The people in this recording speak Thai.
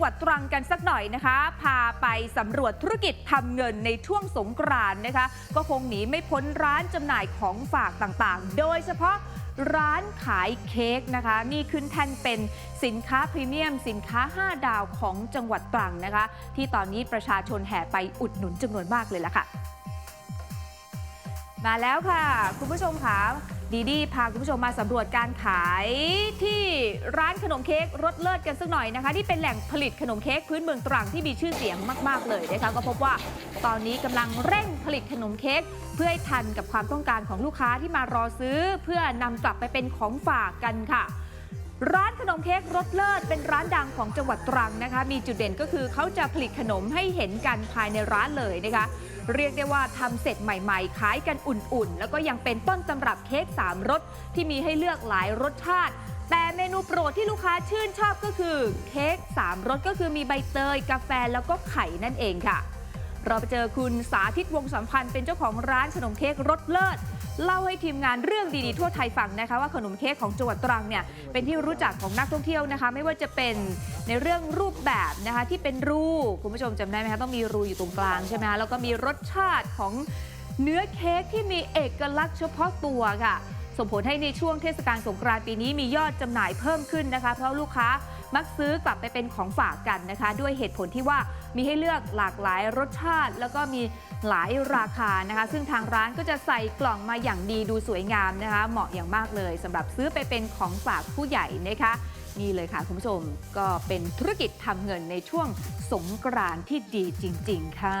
งหวัดตรังกันสักหน่อยนะคะ พาไปสำรวจธุรกิจทำเงินในช่วงสงกรานนะคะ ก็คงหนีไม่พ้นร้านจำหน่ายของฝากต่างๆ โดยเฉพาะร้านขายเค้กนะคะ นี่ขึ้นแท่นเป็นสินค้าพรีเมียม สินค้า 5 ดาวของจังหวัดตรังนะคะ ที่ตอนนี้ประชาชนแห่ไปอุดหนุนจำนวนมากเลยล่ะค่ะ มาแล้วค่ะ คุณผู้ชมค่ะ ดีดีพาคุณผู้ชมมาสำรวจการขายที่ร้านขนมเค้กรสเลิศกันสักหน่อยนะคะ ที่เป็นแหล่งผลิตขนมเค้กพื้นเมืองตรังที่มีชื่อเสียงมาก ๆ เลยนะคะก็พบว่าตอนนี้กำลังเร่งผลิตขนมเค้กเพื่อให้ทันกับความต้องการของลูกค้าที่มารอซื้อ เพื่อนำกลับไปเป็นของฝากกันค่ะร้านขนมเค้กรสเลิศเป็นร้านดังของจังหวัดตรังนะคะ มีจุดเด่นก็คือเขาจะผลิตขนมให้เห็นกันภายในร้านเลยนะคะ เรียกได้ว่าทำเสร็จใหม่ๆขายกันอุ่นๆ แล้วก็ยังเป็นต้นตำรับเค้ก3รสที่มีให้เลือกหลายรสชาติ แต่เมนูโปรดที่ลูกค้าชื่นชอบก็คือเค้ก3รสก็คือมีใบเตย กาแฟแล้วก็ไข่นั่นเองค่ะ เราไปเจอคุณสาธิตวงสัมพันธ์เป็นเจ้าของร้านขนมเค้กรสเลิศ เล่าให้ทีมงานเรื่องดีๆทั่วไทยฟังนะคะ ว่าขนมเค้กของจังหวัดตรังเนี่ยเป็นที่รู้จักของนักท่องเที่ยวนะคะ ไม่ว่าจะเป็นในเรื่องรูปแบบนะคะที่เป็นรูคุณผู้ชมจำได้ไหมคะต้องมีรูอยู่ตรงกลางใช่ไหมคะแล้วก็มีรสชาติของเนื้อเค้กที่มีเอกลักษณ์เฉพาะตัวค่ะ ส่งผลให้ในช่วงเทศกาลสงกรานต์ปีนี้มียอดจำหน่ายเพิ่มขึ้นนะคะ เพราะลูกค้า มักซื้อกลับไปเป็นของฝากกันนะคะ ด้วยเหตุผลที่ว่ามีให้เลือกหลากหลายรสชาติ แล้วก็มีหลายราคานะคะ ซึ่งทางร้านก็จะใส่กล่องมาอย่างดีดูสวยงามนะคะ เหมาะอย่างมากเลยสำหรับซื้อไปเป็นของฝากผู้ใหญ่นะคะนี่เลยค่ะคุณผู้ชมก็เป็นธุรกิจทำเงินในช่วงสงกรานที่ดีจริง ๆ ค่ะ